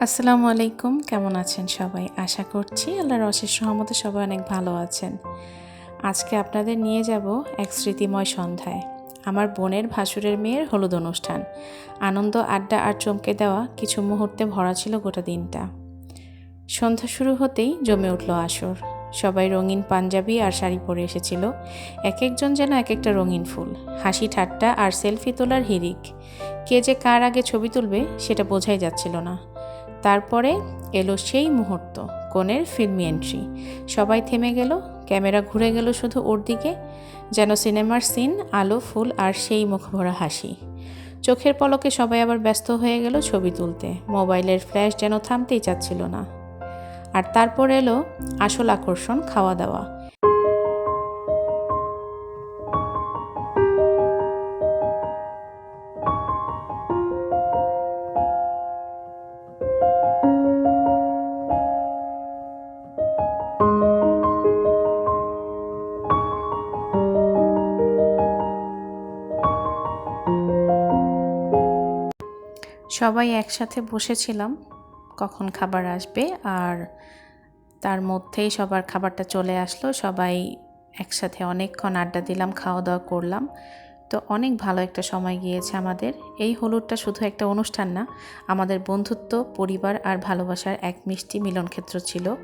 আসসালামু আলাইকুম। কেমন আছেন সবাই? আশা করছি আল্লাহর অশেষ সহমতে সবাই অনেক ভালো আছেন। আজকে আপনাদের নিয়ে যাব এক স্মৃতিময় সন্ধ্যায়। আমার বোনের ভাসুরের মেয়ের হলুদ অনুষ্ঠান। আনন্দ, আড্ডা আর চমকে দেওয়া কিছু মুহূর্তে ভরা ছিল গোটা দিনটা। সন্ধ্যা শুরু হতেই জমে উঠল আসর। সবাই রঙিন পাঞ্জাবি আর শাড়ি পরে এসেছিল। এক একজন যেন এক একটা রঙিন ফুল। হাসি ঠাট্টা আর সেলফি তোলার হিরিক। কে যে কার আগে ছবি তুলবে সেটা বোঝাই যাচ্ছিল না। তারপরে এলো সেই মুহূর্ত কনের ফিল্মি এন্ট্রি সবাই থেমে গেল, ক্যামেরা ঘুরে গেল শুধু ওর দিকে, যেন সিনেমার সিন আলো, ফুল আর সেই মুখভরা হাসি। চোখের পলকে সবাই আবার ব্যস্ত হয়ে গেল ছবি তুলতে, মোবাইলের ফ্ল্যাশ যেন থামতেই চাচ্ছিল না। আর তারপর এলো আসল আকর্ষণ খাওয়া দাওয়া। সবাই একসাথে বসেছিলাম কখন খাবার আসবে আর তার মধ্যেই সবার খাবারটা চলে আসলো। সবাই একসাথে অনেকক্ষণ আড্ডা দিলাম খাওয়া দাওয়া করলাম। তো অনেক ভালো একটা সময় গিয়েছে আমাদের। এই হলুদটা শুধু একটা অনুষ্ঠান না, আমাদের বন্ধুত্ব, পরিবার আর ভালোবাসার এক মিষ্টি মিলনক্ষেত্র ছিল।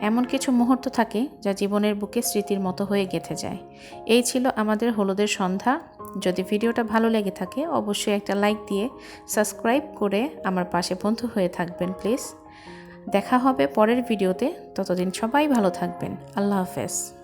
এমন কিছু মুহূর্ত থাকে যা জীবনের বুকে স্মৃতির মতো হয়ে গেঁথে যায়। এই ছিল আমাদের হলুদের সন্ধ্যা। যদি ভিডিওটা ভালো লেগে থাকে, অবশ্যই একটা লাইক দিয়ে সাবস্ক্রাইব করে আমার পাশে বন্ধু হয়ে থাকবেন, প্লিজ। দেখা হবে পরের ভিডিওতে। ততদিন সবাই ভালো থাকবেন। আল্লাহ হাফেজ।